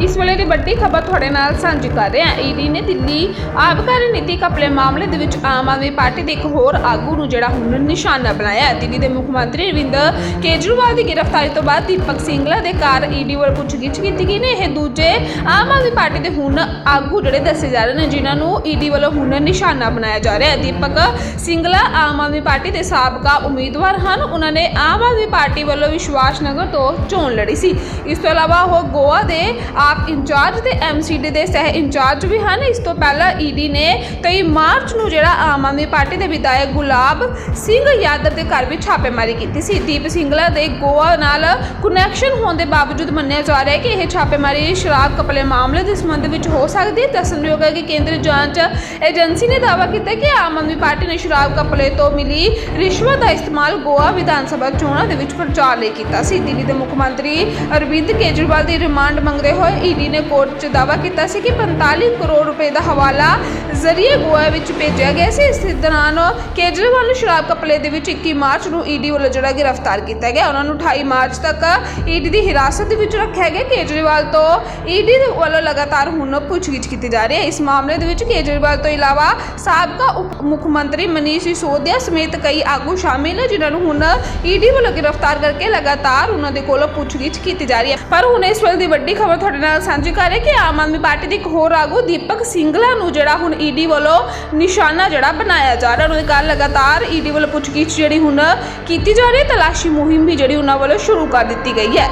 ਇਸ ਵੇਲੇ ਦੀ ਵੱਡੀ ਖਬਰ ਤੁਹਾਡੇ ਨਾਲ ਸਾਂਝੀ ਕਰ ਰਹੇ ਹਾਂ। ਈਡੀ ਨੇ ਦਿੱਲੀ ਆਬਕਾਰੀ ਨੀਤੀ ਕਪਲੇ ਮਾਮਲੇ ਦੇ ਵਿੱਚ ਆਮ ਆਦਮੀ ਪਾਰਟੀ ਦੇ ਇੱਕ ਹੋਰ ਆਗੂ ਨੂੰ ਜਿਹੜਾ ਹੁਣ ਨਿਸ਼ਾਨਾ ਬਣਾਇਆ ਦਿੱਲੀ ਦੇ ਮੁੱਖ ਮੰਤਰੀ ਅਰਵਿੰਦ ਕੇਜਰੀਵਾਲ ਦੀ ਗ੍ਰਿਫਤਾਰੀ ਤੋਂ ਬਾਅਦ ਦੀਪਕ ਸਿੰਘਲਾ ਦੇ ਘਰ ਈਡੀ ਵੱਲੋਂ ਪੁੱਛਗਿੱਛ ਕੀਤੀ ਗਈ ਨੇ। ਇਹ ਦੂਜੇ ਆਮ ਆਦਮੀ ਪਾਰਟੀ ਦੇ ਹੁਣ ਆਗੂ ਜਿਹੜੇ ਦੱਸੇ ਜਾ ਰਹੇ ਨੇ, ਜਿਨ੍ਹਾਂ ਨੂੰ ਈਡੀ ਵੱਲੋਂ ਹੁਣ ਨਿਸ਼ਾਨਾ ਬਣਾਇਆ ਜਾ ਰਿਹਾ ਹੈ। ਦੀਪਕ ਸਿੰਘਲਾ ਆਮ ਆਦਮੀ ਪਾਰਟੀ ਦੇ ਸਾਬਕਾ ਉਮੀਦਵਾਰ ਹਨ। ਉਹਨਾਂ ਨੇ ਆਮ ਆਦਮੀ ਪਾਰਟੀ ਵੱਲੋਂ ਵਿਸ਼ਵਾਸ ਨਗਰ ਤੋਂ ਚੋਣ ਲੜੀ ਸੀ। ਇਸ ਤੋਂ ਇਲਾਵਾ ਉਹ ਗੋਆ ਦੇ ਆਪ ਇੰਚਾਰਜ ਤੇ ਐਮਸੀਡੀ ਦੇ ਸਹਿ ਇੰਚਾਰਜ ਵੀ ਹਨ। ਇਸ ਤੋਂ ਪਹਿਲਾਂ ਈਡੀ ਨੇ 23 ਮਾਰਚ ਨੂੰ ਜਿਹੜਾ ਆਮ ਆਦਮੀ ਪਾਰਟੀ ਦੇ ਵਿਧਾਇਕ ਗੁਲਾਬ ਸਿੰਘ ਯਾਦਵ ਦੇ ਘਰ ਵਿੱਚ ਛਾਪੇਮਾਰੀ ਕੀਤੀ ਸੀ। ਦੀਪ ਸਿੰਘਲਾ ਦੇ ਗੋਆ ਨਾਲ ਕਨੈਕਸ਼ਨ ਹੋਣ ਦੇ ਬਾਵਜੂਦ ਮੰਨਿਆ ਜਾ ਰਿਹਾ ਹੈ ਕਿ ਇਹ ਛਾਪੇਮਾਰੀ ਸ਼ਰਾਬ ਕਪਲੇ ਮਾਮਲੇ ਦੇ ਸੰਬੰਧ ਵਿੱਚ ਹੋ ਸਕਦੀ ਹੈ। ਦੱਸਣਯੋਗ ਹੈ ਕਿ ਕੇਂਦਰੀ ਜਾਂਚ ਏਜੰਸੀ ਨੇ ਦਾਅਵਾ ਕੀਤਾ ਕਿ ਆਮ ਆਦਮੀ ਪਾਰਟੀ ਨੇ ਸ਼ਰਾਬ ਕਪਲੇ ਤੋਂ ਮਿਲੀ ਰਿਸ਼ਵਤ ਦਾ ਇਸਤੇਮਾਲ ਗੋਆ ਵਿਧਾਨ ਸਭਾ ਚੋਣਾਂ ਦੇ ਵਿੱਚ ਪ੍ਰਚਾਰ ਲਈ ਕੀਤਾ ਸੀ। ਦਿੱਲੀ ਦੇ ਮੁੱਖ ਮੰਤਰੀ ਅਰਵਿੰਦ ਕੇਜਰੀਵਾਲ ਦੀ ਰਿਮਾਂਡ ਮੰਗਦੇ ਹੋਏ ਈਡੀ ਨੇ ਕੋਰਟ 'ਚ ਦਾਅਵਾ ਕੀਤਾ ਸੀ ਕਿ 45 ਕਰੋੜ ਰੁਪਏ ਦਾ ਹਵਾਲਾ ਜ਼ਰੀਏ ਗੋਆ ਵਿੱਚ ਭੇਜਿਆ ਗਿਆ ਸੀ। ਇਸ ਦੌਰਾਨ ਕੇਜਰੀਵਾਲ ਨੂੰ ਸ਼ਰਾਬ ਕਪਲੇ ਦੇ ਵਿੱਚ 21 ਮਾਰਚ ਨੂੰ ਈਡੀ ਵੱਲੋਂ ਜਿਹੜਾ ਗ੍ਰਿਫਤਾਰ ਕੀਤਾ ਗਿਆ। ਉਹਨਾਂ ਨੂੰ 28 ਮਾਰਚ ਤੱਕ ਈਡੀ ਦੀ ਹਿਰਾਸਤ ਦੇ ਵਿੱਚ ਰੱਖਿਆ ਗਿਆ। ਕੇਜਰੀਵਾਲ ਤੋਂ ਈਡੀ ਵੱਲੋਂ ਲਗਾਤਾਰ ਹੁਣ ਪੁੱਛਗਿੱਛ ਕੀਤੀ ਜਾ ਰਹੀ ਹੈ। ਇਸ ਮਾਮਲੇ ਦੇ ਵਿੱਚ ਕੇਜਰੀਵਾਲ ਤੋਂ ਇਲਾਵਾ ਸਾਬਕਾ ਉਪ ਮੁੱਖ ਮੰਤਰੀ ਮਨੀਸ਼ ਸਿਸੋਦੀਆ ਸਮੇਤ ਕਈ ਆਗੂ ਸ਼ਾਮਿਲ ਹੈ ਜਿਨ੍ਹਾਂ ਨੂੰ ਹੁਣ ਈਡੀ ਵੱਲੋਂ ਗ੍ਰਿਫਤਾਰ ਕਰਕੇ ਲਗਾਤਾਰ ਉਹਨਾਂ ਦੇ ਕੋਲੋਂ ਪੁੱਛਗਿੱਛ ਕੀਤੀ ਜਾ ਰਹੀ ਹੈ। ਪਰ ਹੁਣ ਇਸ ਵੇਲੇ ਦੀ ਵੱਡੀ ਖਬਰ ਤੁਹਾਡੇ ਨਾਲ ਸਾਂਝੀ ਕਰ ਰਹੇ ਕਿ ਆਮ ਆਦਮੀ ਪਾਰਟੀ ਦੇ ਇੱਕ ਹੋਰ ਆਗੂ ਦੀਪਕ ਸਿੰਗਲਾ ਨੂੰ ਜਿਹੜਾ ਹੁਣ ਈਡੀ ਵੱਲੋਂ ਨਿਸ਼ਾਨਾ ਜਿਹੜਾ ਬਣਾਇਆ ਜਾ ਰਿਹਾ ਉਹਨਾਂ ਦੇ ਕੱਲ ਲਗਾਤਾਰ ਈਡੀ ਵੱਲੋਂ ਪੁੱਛਗਿੱਛ ਜਿਹੜੀ ਹੁਣ ਕੀਤੀ ਜਾ ਰਹੀ ਹੈ, ਤਲਾਸ਼ੀ ਮੁਹਿੰਮ ਵੀ ਜਿਹੜੀ ਉਹਨਾਂ ਵੱਲੋਂ ਸ਼ੁਰੂ ਕਰ ਦਿੱਤੀ ਗਈ ਹੈ।